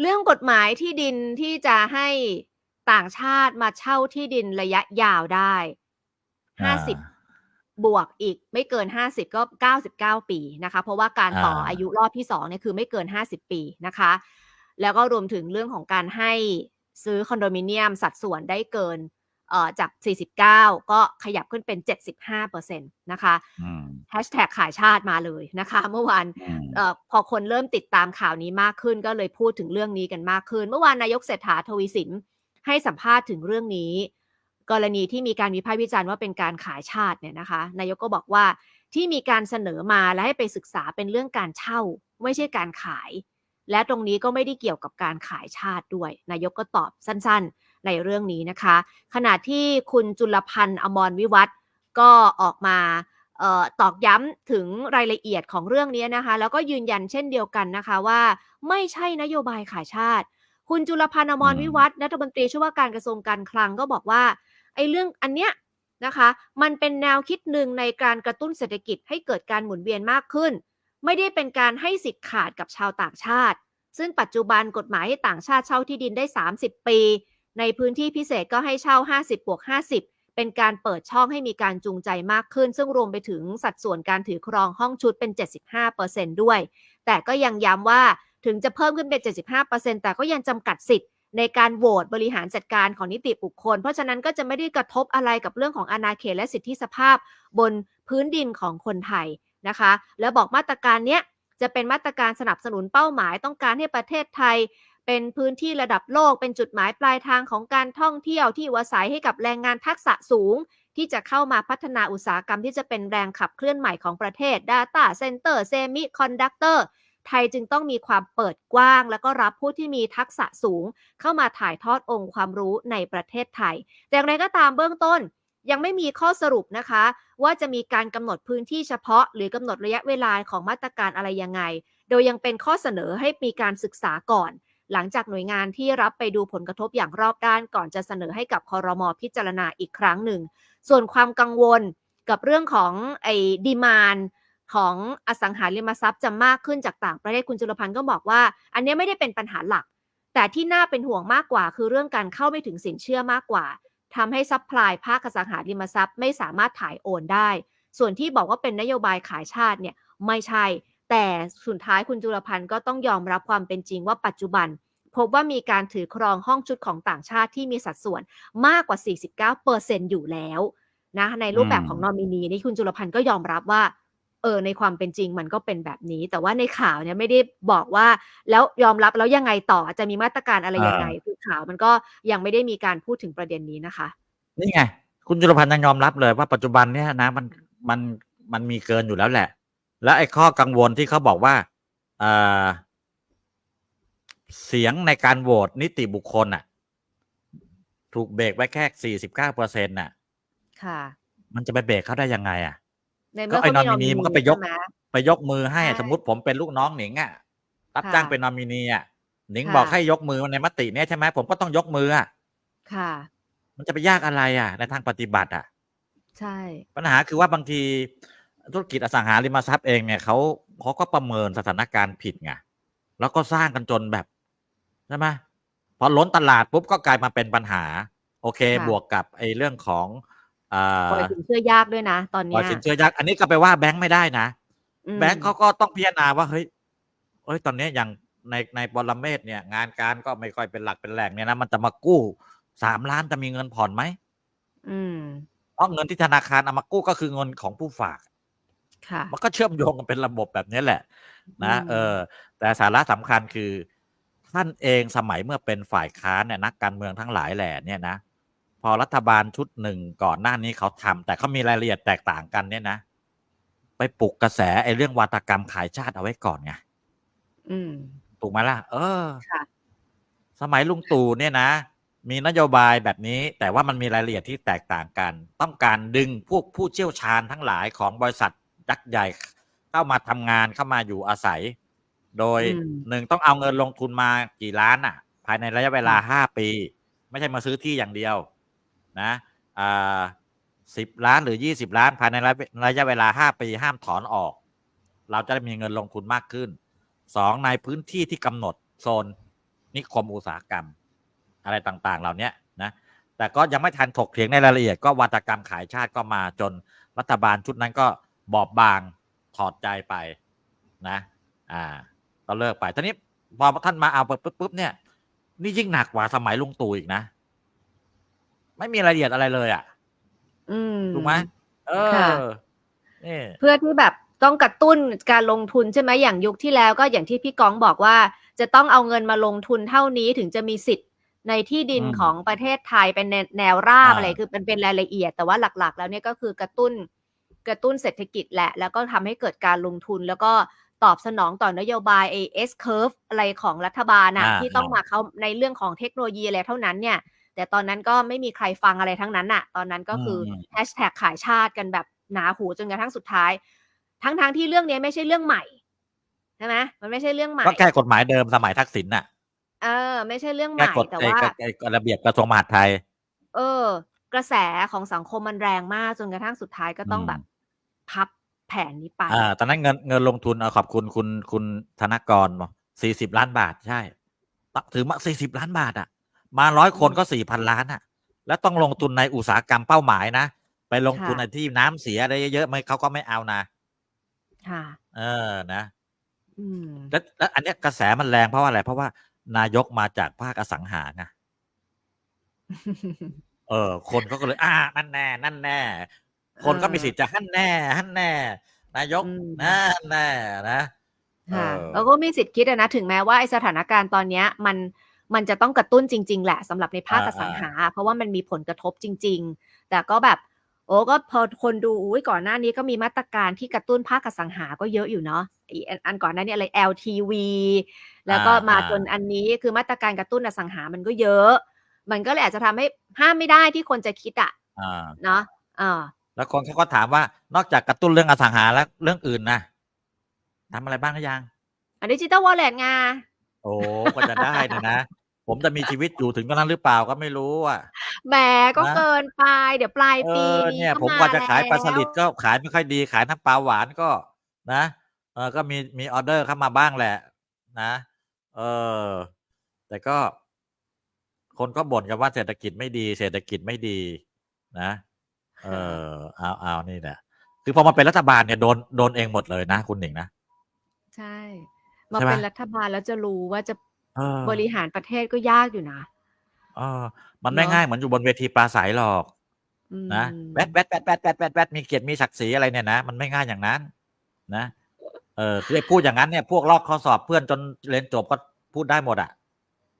เรื่องกฎหมายที่ดินที่จะให้ต่างชาติมาเช่าที่ดินระยะยาวได้อ่า50บวกอีกไม่เกิน50ก็99ปีนะคะ เพราะว่าการต่ออายุรอบที่2เนี่ยคือไม่เกิน50ปีนะคะ แล้วก็รวมถึงเรื่องของการให้ซื้อคอนโดมิเนียมสัดส่วนได้เกินเอ่อ จาก 49 ก็ขยับขึ้นเป็น 75%นะคะอืมแฮชแท็กขายชาติมาเลยนะคะ เมื่อวานอืมเออพอคนเริ่มติดตามข่าวนี้มากขึ้น ก็เลยพูดถึงเรื่องนี้กันมากขึ้น เมื่อวานนายกเศรษฐาทวีสินให้สัมภาษณ์ถึงเรื่องนี้ กรณีที่มีการวิพากษ์วิจารณ์ว่าเป็นการขายชาติเนี่ยนะคะ นายกก็บอกว่าที่มีการเสนอมาและให้ไปศึกษาเป็นเรื่องการเช่า ไม่ใช่การขาย และตรงนี้ก็ไม่ได้เกี่ยวกับการขายชาติด้วย นายกก็ตอบสั้นๆ ในเรื่องนี้นะคะ ขณะที่คุณจุลพันธ์อมรวิวัฒน์ก็ออกมาออตอกย้ำถึงรายละเอียดของเรื่องนี้นะคะ แล้วก็ยืนยันเช่นเดียวกันนะคะว่า ไม่ใช่นโยบายขายชาติ คุณจุลพันธ์อมรวิวัฒน์รัฐมนตรีช่วยว่าการกระทรวงการคลังก็บอกว่าไอ้เรื่องอันเนี้ยนะคะมันเป็นแนวคิดหนึ่งในการกระตุ้นเศรษฐกิจให้เกิดการหมุนเวียนมากขึ้น ไม่ได้เป็นการให้สิทธิ์ขาดกับชาวต่างชาติ ซึ่งปัจจุบันกฎหมายให้ต่างชาติเช่าที่ดินได้ 30 ปี ในพื้นที่พิเศษก็ให้เช่า 50บวก50 เป็นการเปิดช่องให้มีการจูงใจมากขึ้น ซึ่งรวมไปถึงสัดส่วนการถือครองห้องชุดเป็น 75%ด้วย แต่ก็ยังย้ำว่าถึงจะเพิ่มขึ้นเป็น 75%แต่ก็ยังจำกัดสิทธิ์ในการโหวตบริหารจัดการของนิติบุคคล เพราะฉะนั้นก็จะไม่ได้กระทบอะไรกับเรื่องของอาณาเขตและสิทธิสภาพบนพื้นดินของคนไทยนะคะ แล้วบอกมาตรการเนี้ยจะเป็นมาตรการสนับสนุนเป้าหมายต้องการให้ประเทศไทย เป็นพื้นที่ระดับโลก เป็นจุดหมายปลายทางของการท่องเที่ยวที่อยู่อาศัยให้กับแรงงานทักษะสูง ที่จะเข้ามาพัฒนาอุตสาหกรรมที่จะเป็นแรงขับเคลื่อนใหม่ของประเทศ Data Center Semiconductor ไทยจึงต้องมีความเปิดกว้าง แล้วก็รับผู้ที่มีทักษะสูง เข้ามาถ่ายทอดองค์ความรู้ในประเทศไทย แต่อย่างไรก็ตามเบื้องต้น ยังไม่มีข้อสรุปนะคะ ว่าจะมีการกำหนดพื้นที่เฉพาะ หรือกำหนดระยะเวลาของมาตรการอะไรยังไง โดยยังเป็นข้อเสนอให้มีการศึกษาก่อน หลังจากหน่วยงานที่รับไปดูผลกระทบอย่างรอบด้านก่อนจะเสนอให้กับคอรมอพิจารณาอีกครั้งหนึ่ง ส่วนความกังวลกับเรื่องของไอ้ดีมานของอสังหาริมทรัพย์จะมากขึ้นจากต่างประเทศคุณจุลพันธ์ก็บอกว่า อันนี้ไม่ได้เป็นปัญหาหลัก แต่ที่น่าเป็นห่วงมากกว่า คือเรื่องการเข้าไม่ถึงสินเชื่อมากกว่าทำให้ซัพพลายภาคอสังหาริมทรัพย์ไม่สามารถถ่ายโอนได้ ส่วนที่บอกว่าเป็นนโยบายขายชาติเนี่ยไม่ใช่ แต่สุดท้ายคุณจุลพันธ์ก็ต้องยอมรับความเป็นจริงว่าปัจจุบัน พบว่ามีการถือครองห้องชุดของต่างชาติที่มีสัดส่วนมากกว่า 49%อยู่แล้วนะในรูปแบบของนอมินีนี่คุณจุลพันธ์ก็ยอมรับว่าเออในความเป็นจริงมันก็เป็นแบบนี้ แต่ว่าในข่าวเนี่ยไม่ได้บอกว่า แล้วยอมรับแล้วยังไงต่อจะมีมาตรการอะไรยังไงคือข่าวมันก็ยังไม่ได้มีการพูดถึงประเด็นนี้นะคะ นี่ไง คุณจุลพันธ์ยังยอมรับเลยว่าปัจจุบันเนี่ยนะมันมันมันมีเกินอยู่แล้วแหละ แล้วไอ้ข้อกังวลที่เขาบอกว่าเอ่อเสียงในการโหวตนิติบุคคลอะ ถูกเบรกไว้แค่สี่สิบเก้าเปอร์เซ็นต์น่ะ ค่ะ มันจะไปเบรกเขาได้ยังไง อะในเมื่อก็ไอ้เขามีนอมินีมันก็ไปยกใช่หมไปยกมือให้ใช่สมมติผมเป็นลูกน้องหนิงอะรับค่ะจ้างเป็นนอมินีอะหนิงค่ะบอกให้ยกมือในมติเนี่ยใช่ไหมผมก็ต้องยกมืออะค่ะ มันจะไปยากอะไรอะ ในทางปฏิบัติอะ ใช่ ปัญหาคือว่าบางที ธุรกิจอสังหาริมทรัพย์เองเนี่ยเขาเขาก็ประเมินสถานการณ์ผิดไงแล้วก็สร้างกันจนแบบใช่ไหมพอล้นตลาดปุ๊บก็กลายมาเป็นปัญหา โอเค บวกกับไอ้เรื่องของอ่าปล่อยสินเชื่อยากด้วยนะ ตอนปล่เนี้อยยสินเชื่อยาก อันนี้ก็ไปว่าแบงค์ไม่ได้นะอืมแบงค์เขาก็ต้องพิจารณาว่าเฮ้ยเฮ้ยตอนนี้อย่างในในปรเมศเนี่ย งานการก็ไม่ค่อยเป็นหลักเป็นแหล่งเนี่ยนะมันจะมากู้สามล้านจะมีเงินผ่อนไหมอืมเพราะเงินที่ธนาคารเอามากู้ก็คือเงินของผู้ฝากค่ะ มันก็เชื่อมโยงกันเป็นระบบแบบนี้แหละ นะอืมเออ แต่สาระสำคัญคือท่านเองสมัยเมื่อเป็นฝ่ายค้านเนี่ยนักการเมืองทั้งหลายแหล่เนี่ยนะพอรัฐบาลชุดหนึ่งก่อนหน้านี้เขาทำแต่เขามีรายละเอียดแตกต่างกันเนี่ยนะไปปลุกกระแสไอ้เรื่องวาตกรรมขายชาติเอาไว้ก่อนไงอืมถูกไหมล่ะ เออค่ะสมัยลุงตู่เนี่ยนะมีนโยบายแบบนี้ แต่ว่ามันมีรายละเอียดที่แตกต่างกัน ต้องการดึงพวกผู้เชี่ยวชาญทั้งหลายของบริษัท ยักษ์ใหญ่เข้ามาทำงานเข้ามาอยู่อาศัย โดยอืมหนึ่งต้องเอาเงินลงทุนมากี่ล้านอะ ภายในระยะเวลาค่ะห้าปี ไม่ใช่มาซื้อที่อย่างเดียว นะอ่าสิบล้านหรือยี่สิบล้านภายในระยะเวลาห้าปีห้ามถอนออก เราจะได้มีเงินลงทุนมากขึ้นสองในพื้นที่ที่กำหนดโซนนิคมอุตสาหกรรม อะไรต่างๆ เหล่าเนี้ยนะแต่ก็ยังไม่ทันถกเถียงในรายละเอียดก็วัตกรรมขายชาติก็มาจนรัฐบาลชุดนั้นก็ บอบบางถอดใจไปนะ อ่า ก็เลิกไปทีนี้พอท่านมาเอาปุ๊บปุ๊บปุ๊บเนี่ย นี่ยิ่งหนักกว่าสมัยลุงตู่อีกนะ ไม่มีรายละเอียดอะไรเลยอะอืมถูกไหมเอค่ะอนี่เพื่อที่แบบต้องกระตุ้นการลงทุนใช่ไหมอย่างยุคที่แล้วก็อย่างที่พี่ก้องบอกว่า จะต้องเอาเงินมาลงทุนเท่านี้ถึงจะมีสิทธิ์ในที่ดินอืมของประเทศไทยเป็นแนวแนวราบอ่าอะไรคือเป็นเป็นรายละเอียด แต่ว่าหลัก ๆ แล้วเนี่ยก็คือกระตุ้น กระตุ้นเศรษฐกิจแหละ แล้วก็ทำให้เกิดการลงทุน แล้วก็ตอบสนองต่อนโยบาย AS curve อะไรของรัฐบาลน่ะอ่าที่ต้องมาเขาในเรื่องของเทคโนโลยีอะไรเท่านั้นเนี่ย แต่ตอนนั้นก็ไม่มีใครฟังอะไรทั้งนั้นน่ะตอนนั้นก็คืออมแฮชแท็กขายชาติกันแบบหนาหูจนกระทั่งสุดท้าย ทั้งทงๆที่เรื่องนี้ไม่ใช่เรื่องใหม่ใช่ไหมมันไม่ใช่เรื่องใหม่ก็แก้กฎหมายเดิมสมัยทักษิณน่ะ เออ ไม่ใช่เรื่องใหแก้ม่กฎแต่ไอ้ว่าไอ้ไอ้ระเบียบกระทรวงมหาดไทย เออ กระแสของสังคมมันแรงมากจนกระทั่งสุดท้ายก็ต้องอืมแบบ พับแผนนี้ไปอ่าตอนนั้นเงินเงินลงทุนเอาขอบคุณคุณคุณธนกรสี่สิบล้านบาทใช่ตถือมาสี่สิบล้านบาทอะ มาร้อยคนก็สี่พันล้านอะ แล้วต้องลงทุนในอุตสาหกรรมเป้าหมายนะ ไปลงทุนค่ะในที่น้ำเสียอะไรเยอะๆไม่เขาก็ไม่เอานะค่ะ เออนะอืมแล้วแล้วอันเนี้ยกระแสมันแรงเพราะว่าอะไร เพราะว่านายกมาจากภาคอสังหาไงเออ คนเขาก็เลย อ่านั่นแน่ นั่นแน่ คนก็มีสิทธิ์จะหั่นแน่หั่นแน่ นายกอืมนั่นแน่นะค่ะเออแล้วก็มีสิทธิ์คิดอะนะถึงแม้ว่าไอสถานการณ์ตอนเนี้ย มันมันจะต้องกระตุ้นจริง ๆ แหละสำหรับในภาคอสังหา เพราะว่ามันมีผลกระทบจริง ๆ แต่ก็แบบโอ้ก็พอคนดูอุ้ยก่อนหน้านี้ก็มีมาตรการที่กระตุ้นภาคอสังหาก็เยอะอยู่เนาะอีอันอันก่อนหน้านี้อะไร LTV แล้วก็มาจนอันนี้คือมาตรการกระตุ้นอสังหามันก็เยอะ มันก็เลยอาจจะทำให้ห้ามไม่ได้ที่คนจะคิดอะอ่าเนาะอ่า แล้วคนเขาก็ถามว่านอกจากกระตุ้นเรื่องอสังหาแล้วเรื่องอื่นนะทำอะไรบ้างหรือยังอันดิจิตอลวอลเล็ตไงโอ้กว่าจะได้เนี่ยนะผมจะมีชีวิตอยู่ถึงตอนนั้นหรือเปล่าก็ไม่รู้อะแหมก็นะเกินไปเดี๋ยวปลายเอปีอนี้เนี่ยก็ผมว่าจะขายปลาสลิดแล้วก็ขายไม่ค่อยดีขายน้ำปลาหวานก็ นะเออก็มีมีออเดอร์เข้ามาบ้างแหละ นะเออแต่ก็ คนก็บ่นกันว่าเศรษฐกิจไม่ดี เศรษฐกิจไม่ดี นะ เออเอาเอานี่แหละคือพอมาเป็นรัฐบาลเนี่ยโดนโดนเองหมดเลยนะคุณหนิงนะ ใช่ มาใช่ไหมเป็นรัฐบาลแล้วจะรู้ว่าจะเออบริหารประเทศก็ยากอยู่นะเออมันไม่เนอะง่ายเหมือนอยู่บนเวทีปราศัยหรอกอืมนะแวดแวดแวดแวดแวดแวดแวดมีเกียรติมีศักดิ์ศรีอะไรเนี่ยนะมันไม่ง่ายอย่างนั้น นะเออคือไอ้พูดอย่างนั้นเนี่ยพวกลอกข้อสอบเพื่อนจนเรียนจบก็พูดได้หมดอะ